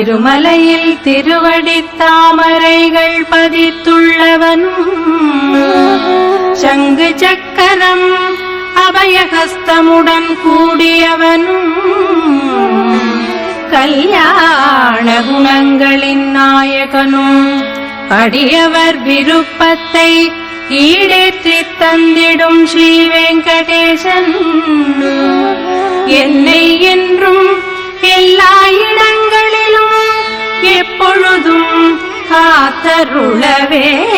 திருமலையில் திருவடி தாமரைகள் பதித்துள்ளவனும் சங்கு சக்கரம் அபயஹஸ்தமுடன் கூடியவனும் கல்யாண குணங்களின் நாயகனும் அடியவர் விருப்பத்தை ஈடேற்றி தந்திடும் ஸ்ரீ வெங்கடேசன். என்னை என்றும் எல்லா இடங்களிலும் எப்பொழுதும் காத்தருள வேண்டும்.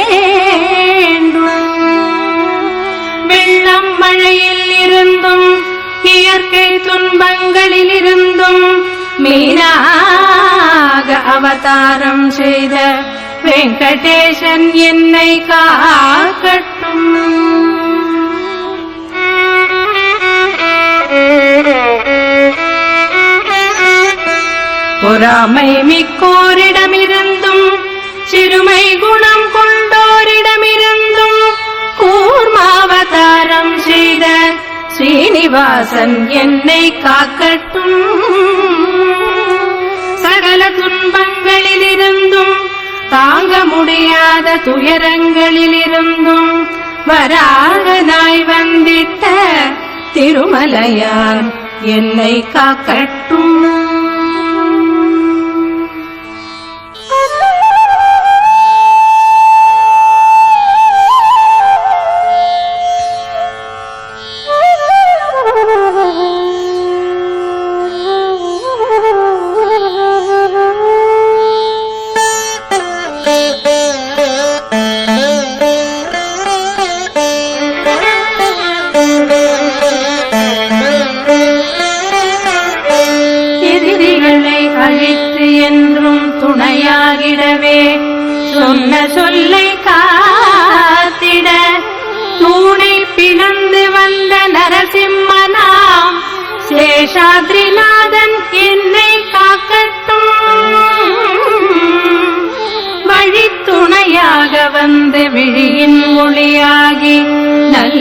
வெள்ளம் மழையில் இருந்தும் இயற்கை துன்பங்களில் இருந்தும் மீனாக அவதாரம் செய்த வெங்கடேசன் என்னை காக்கட்டும். பொறாமை மிக்கோரிடமிருந்தும் சிறுமை குணம் கொண்டோரிடமிருந்தும் கூர்மாவதாரம் செய்த ஸ்ரீனிவாசன் என்னை காக்கட்டும். சகல துன்பங்களிலிருந்தும் தாங்க முடியாத துயரங்களிலிருந்தும் வராகனாய் வந்திட்ட திருமலையான் என்னை காக்கட்டும். சொல்லை காத்திட. தூணை பிளந்து வந்த நரசிம்மனாம் சேஷாத்ரிநாதன் என்னை காக்கட்டும். வழித்துணையாக வந்து விழியின் ஒளியாகி நல்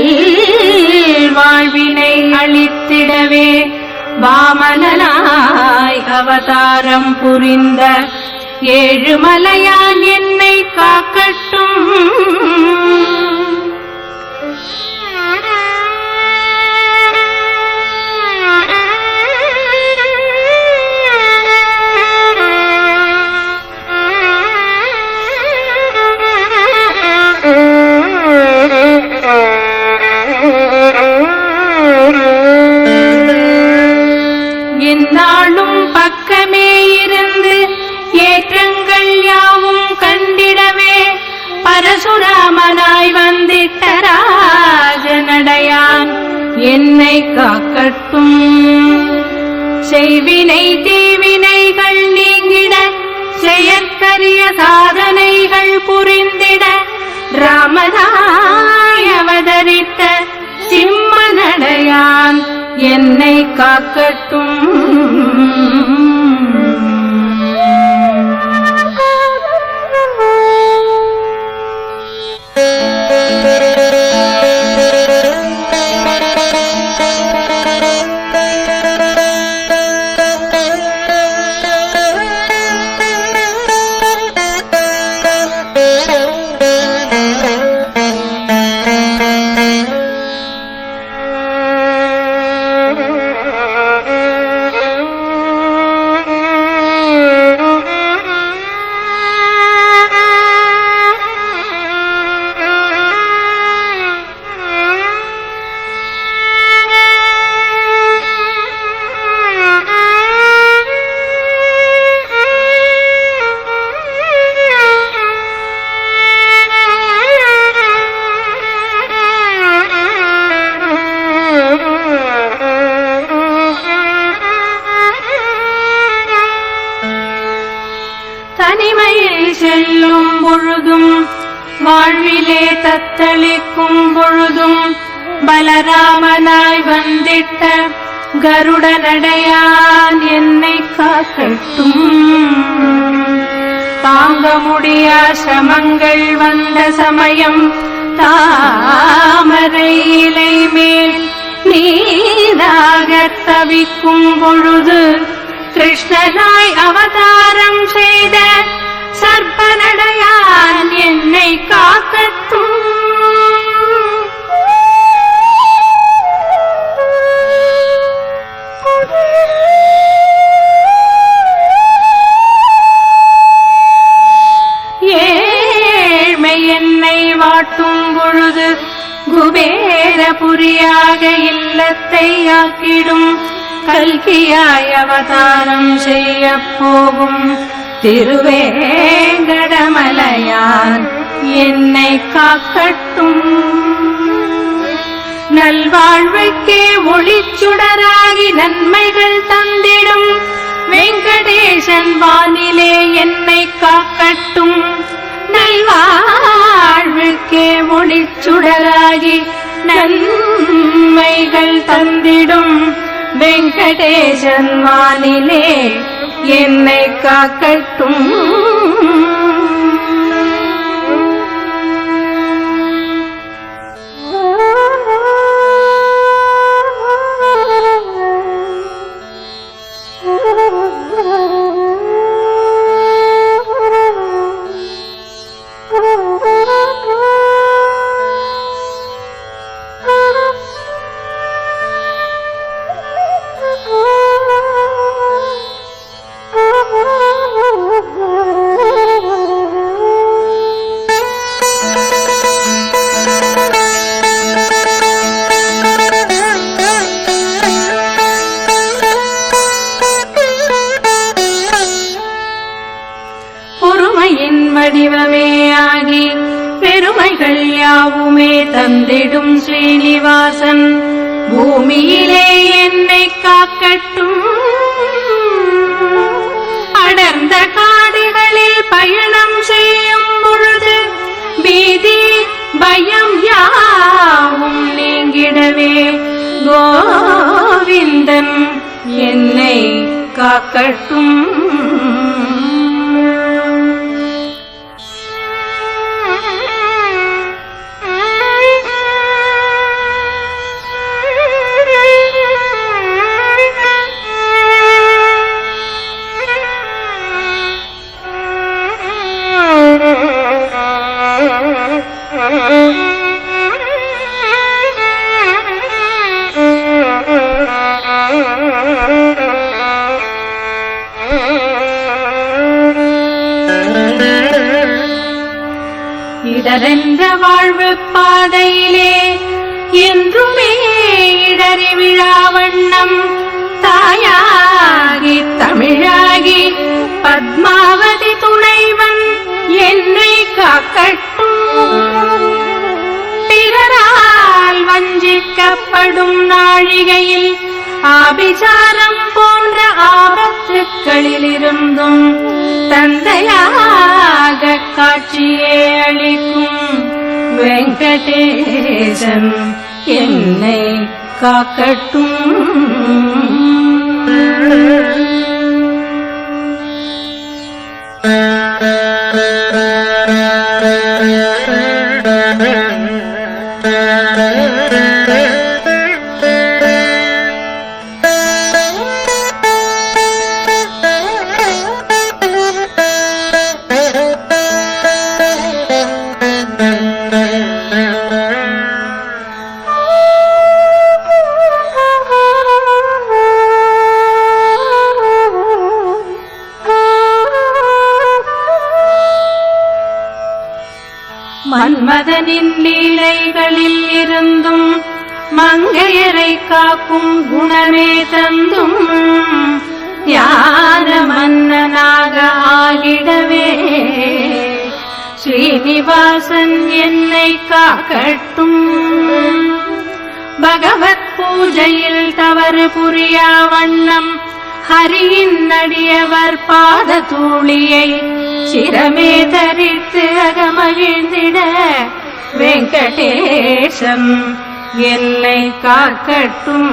வாழ்வினை அளித்திடவே வாமனாய் அவதாரம் புரிந்த ஏழுமலையான் என் காக்கட்டும். செயற்கரிய சாதனைகள் புரிந்திட ராமதாய் அவதரித்த சிம்மனடையான் என்னை காக்கட்டும். வந்திட்ட கருடனடையான் என்னை காக்கட்டும். தாங்க முடியா சிரமங்கள் வந்த சமயம் தாமரை இலை மேல் நீராக தவிக்கும் பொழுது கிருஷ்ணனாய் அவதாரம் செய்த சர்ப்பனடையான் என்னை காக்கட்டும். வாட்டும் பொழுது குபேரபுரியாக இல்லத்தை ஆக்கிடும். கல்கியாய் அவதாரம் செய்ய போகும். திருவேங்கடமலையான் என்னை காக்கட்டும். நல்வாழ்வுக்கே ஒளிச்சுடராகி நன்மைகள் தந்திடும். வெங்கடேசன் வானிலே என்னை காக்கட்டும். நல்வாழ்வுக்கே ஒளிச்சுடராகி நன்மைகள் தந்திடும் வெங்கடேசன் வானிலே என்னை காக்கட்டும். வடிவமே ஆகி பெருமைகள் யாவுமே தந்திடும் ஸ்ரீனிவாசன். பூமியிலே என்னை காக்கட்டும். அடர்ந்த காடுகளில் பயணம் செய்யும் பொழுது பீதி பயம் யாவும் நீங்கிடவே. கோவிந்தன் என்னை காக்கட்டும். ஆடும் நாழிகையில் ஆபிசாரம் போன்ற ஆபத்துக்களிலிருந்தும் தந்தையாக காட்சியே அளிக்கும் வெங்கடேசன் என்னை காக்கட்டும் Thank you. காக்கும் குணமே தந்தும் ஞான மன்னனாக ஆகிடவே. ஸ்ரீனிவாசன் என்னை காக்கட்டும். பகவத் பூஜையில் தவறு புரியா வண்ணம் ஹரியின் நடியவர் பாத தூளியை சிரமே தரித்து அகமகிழ்ந்திட வெங்கடேசம். என்னை காக்கட்டும்.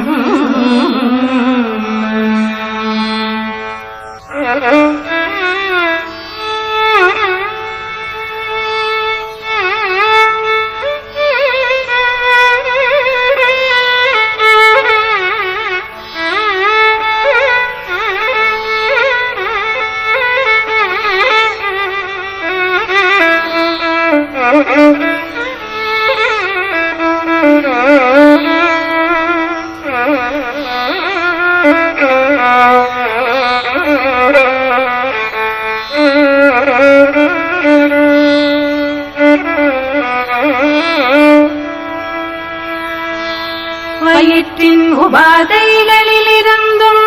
உபாதைகளிலிருந்தும்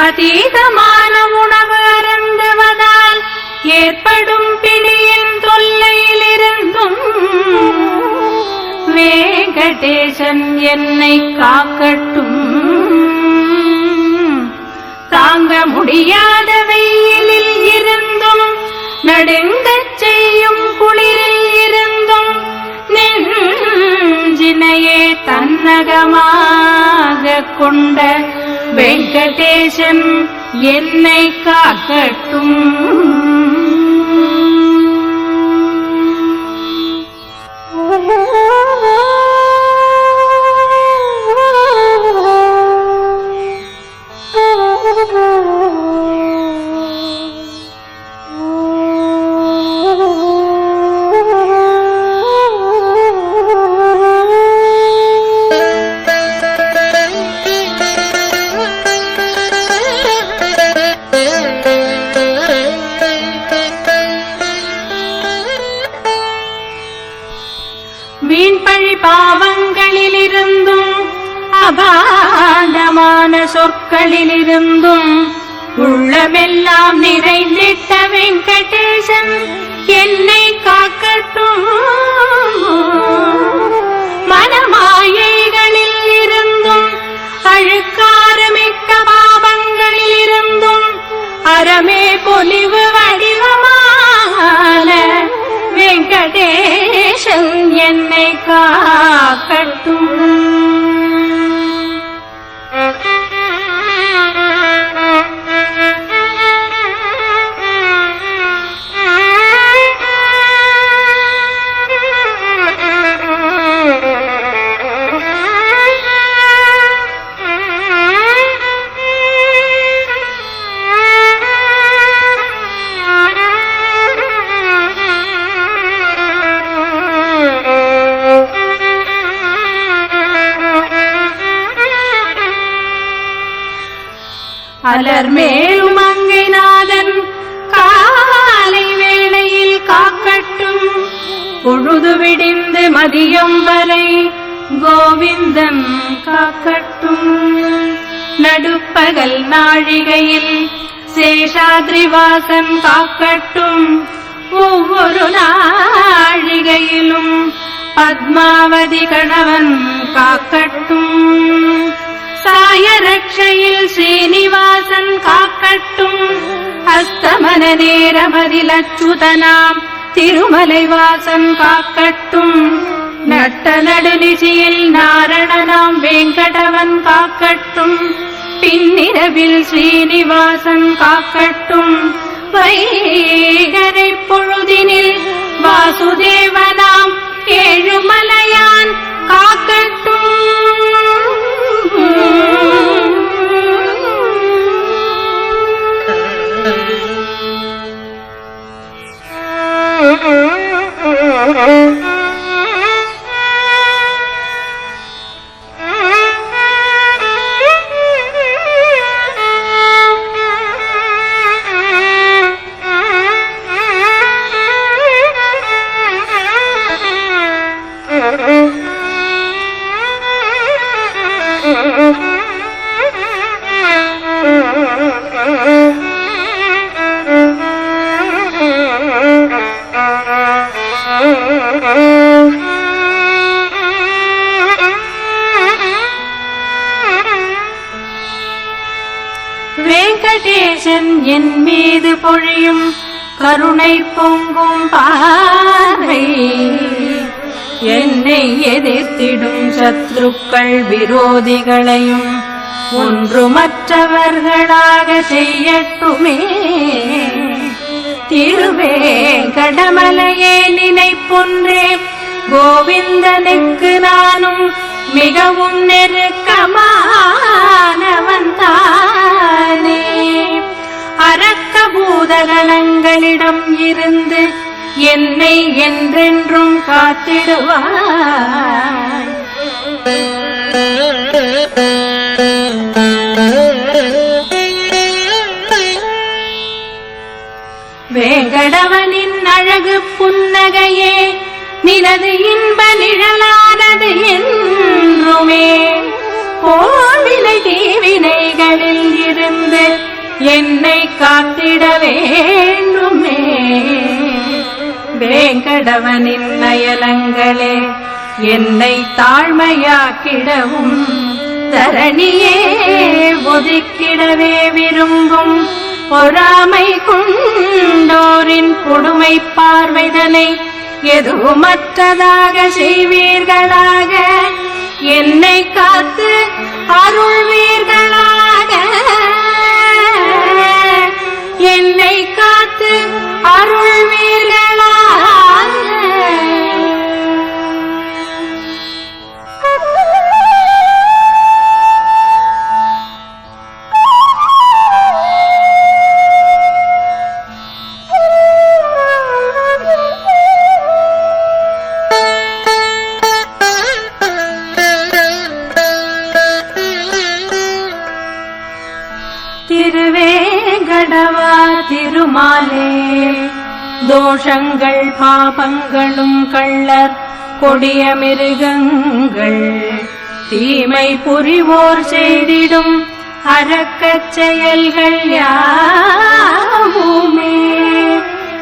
அதீதமான உணவு அருந்துவதால் ஏற்படும் பிடியின் தொல்லையிலிருந்தும் வேங்கடேசன் என்னை காக்கட்டும். தாங்க முடியாத வெயிலில் இருந்தும் நடுங்கச் செய்யும் குளிரில் இருந்தும் நெஞ்சினையே தன்னகமா கொண்ட வெங்கடேசன் என்னை காக்கட்டும். வீண்பழி பாவங்களிலிருந்தும் அபாதமான சொற்களிலிருந்தும் உள்ளமெல்லாம் நிறைந்திட்ட வெங்கடேசன் என்னை காக்கட்டும். மனமாயைகளில் இருந்தும் அழுக்காரமிக்க பாவங்களில் இருந்தும் அறமே பொலிவு வடிவமான வெங்கடேசன் என்னை காக்கட்டும். பகல் நாழிகையில் சேஷாத்ரிவாசன் காக்கட்டும். ஒவ்வொரு நாழிகையிலும் பத்மாவதி கணவன் காக்கட்டும். சாயரட்சையில் ஸ்ரீனிவாசன் காக்கட்டும். அஸ்தமன நேரமதில் அச்சுதனாம் திருமலை வாசன் காக்கட்டும். நட்ட நடுநிசியில் நாரணனாம் வெங்கடவன் காக்கட்டும். பின்னிரவில் ஸ்ரீனிவாசன் காக்கட்டும். வைகரை பொழுதினில் வாசுதேவனாம் ஏழுமலையான் வெங்கடேசன் என் மீது பொழியும் கருணை பொங்கும் பார்வை. என்னை எதிர்த்திடும் சத்ருக்கள் விரோதிகளையும் ஒன்றுமற்றவர்களாக செய்யட்டுமே. திருவே கடமலையே நினைப்புன்றே கோவிந்தனுக்கு நானும் மிகவும் நெருக்கமானவன் தானே. அரக்க பூதகணங்களிடம் இருந்து என்னை என்றென்றும் காத்திடுவாய். வேங்கடவனின் அழகு புன்னகையே நினது இன்ப நிழலானது என்றுமே. போவினை தீவினைகளில் இருந்து என்னை காத்திட வேண்டுமே. வேங்கடவனின் நயலங்களே என்னை தாழ்மையாக்கிடவும் தரணியே ஒதுக்கிடவே விரும்பும் பொறாமை கொண்டோரின் கொடுமை பார்வைதனை எதுவுமற்றதாக செய்வீர்களாக? என்னை காத்து அருள்வீர்களாக என்னை காத்து அருள்வீர்களாக கடவா திருமாலே தோஷங்கள் பாபங்களும் கள்ளர் கொடிய மிருகங்கள். தீமை புரிவோர் செய்திடும் அரக்கச் செயல்கள் யாவுமே.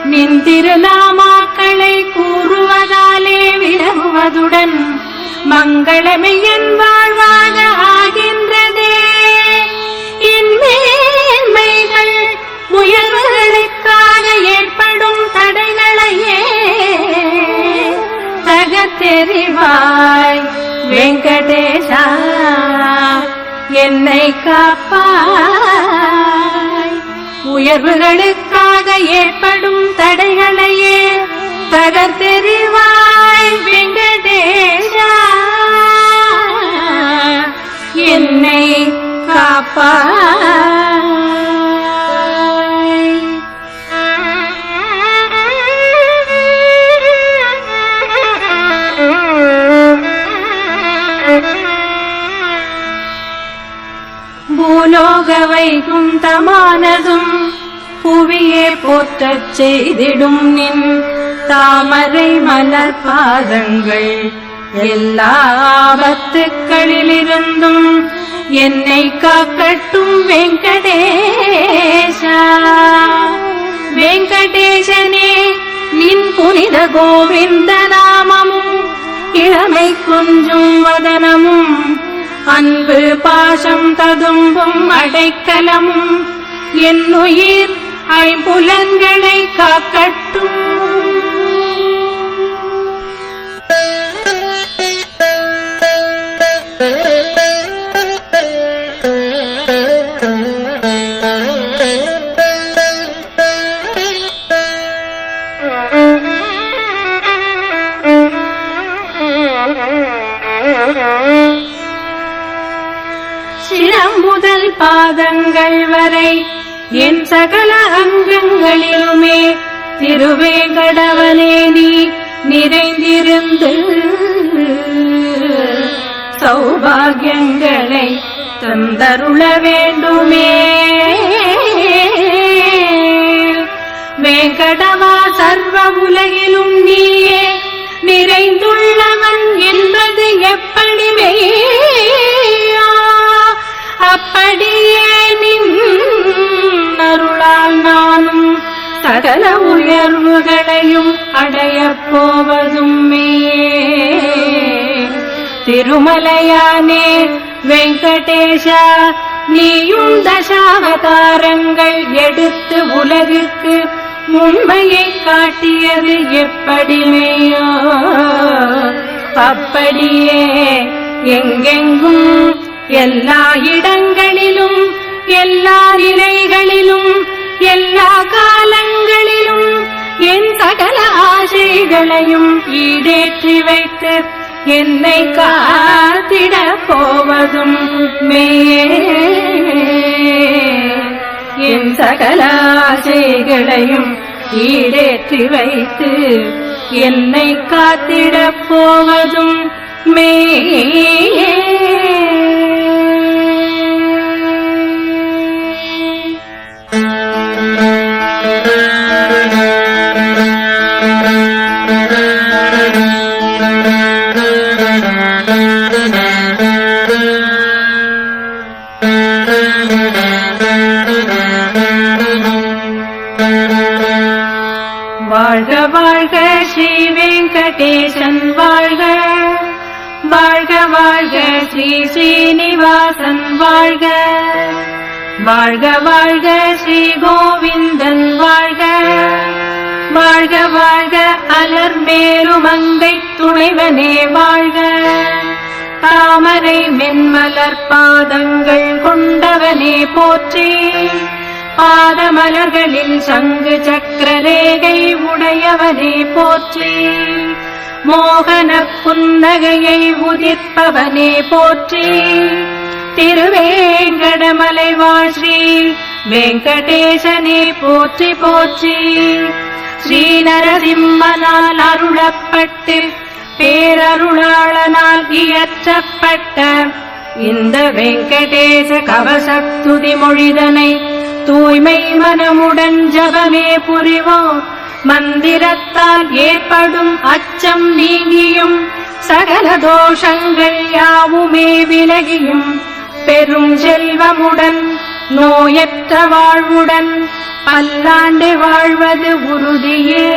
நின் திருநாமாக்களை கூறுவதாலே விலகுவதுடன் மங்களமே என் வாழ்வாக ஆகிற உயர்வுகளுக்காக ஏற்படும் தடைகளையே. தகத்தெறிவாய் வெங்கடேஷா என்னை காப்பாய். உயர்வுகளுக்காக ஏற்படும் தடைகளையே. தகத்தெறிவாய் வெங்கடேஷா என்னை காப்பாய். அனந்தமானதும் புவியே போற்றச் செய்திடும் நின் தாமரை மலர் பாதங்கள் எல்லா ஆபத்துக்களிலிருந்தும் என்னை காக்கட்டும் வெங்கடேஷா வெங்கடேசனே நின் புனித கோவிந்த நாமமும் இளமை கொஞ்சும் வதனமும் அன்பு பாசம் ததும்பும் அடைக்கலமும் என் உயிர் ஐம்புலன்களை காக்கட்டும். பாதங்கள் வரை என் சகல அங்கங்களிலுமே திருவே கடவனே நீ நிறைந்திருந்து சௌபாகியங்களை தந்தருள வேண்டுமே. வேங்கடவா சர்வ உலகிலும் நீயே நிறை சகல உயர்வுகளையும் அடையப் போவதும் மெய்யே திருமலையானே வெங்கடேஷா நீயும் தசாவதாரங்கள் எடுத்து உலகுக்கு உண்மையை காட்டியது எப்படி அப்படியே எங்கெங்கும் எல்லா இடங்களிலும் எல்லா நிலைகளிலும் எல்லா காலங்களிலும் என் சகல ஆசைகளையும் ஈடேற்றி வைத்து என்னை காத்திட போவதும் மேயே. என் சகல ஆசைகளையும் ஈடேற்றி வைத்து என்னை காத்திட போவதும் மே வாழ்க ஸ்ரீ ஸ்ரீனிவாசன் வாழ்க. வாழ்க வாழ்க ஸ்ரீ கோவிந்தன் வாழ்க. வாழ்க வாழ்க அலர் மேருமங்கை துணைவனே வாழ்க. தாமரை மென்மலர் பாதங்கள் கொண்டவனே போற்றி. பாதமலர்களில் சங்கு சக்கர ரேகை உடையவனே போற்றி. மோகன புன்னகையை உதிர்ப்பவனே போற்றி. திருவேங்கடமலை வாழ் வெங்கடேசனே போற்றி போற்றி. ஸ்ரீநரசிம்மனால் அருளப்பட்டு பேரருளாளனால் இயற்றப்பட்ட இந்த வெங்கடேச கவசத்துதி மொழிதனை தூய்மை மனமுடன் ஜபமே புரிவோம். மந்திரத்தால் ஏற்படும் அச்சம் நீங்கியும் சகல தோஷங்கள் யாவுமே விலகியும். பெரும் செல்வமுடன் நோயற்ற வாழ்வுடன் பல்லாண்டு வாழ்வது உறுதியே.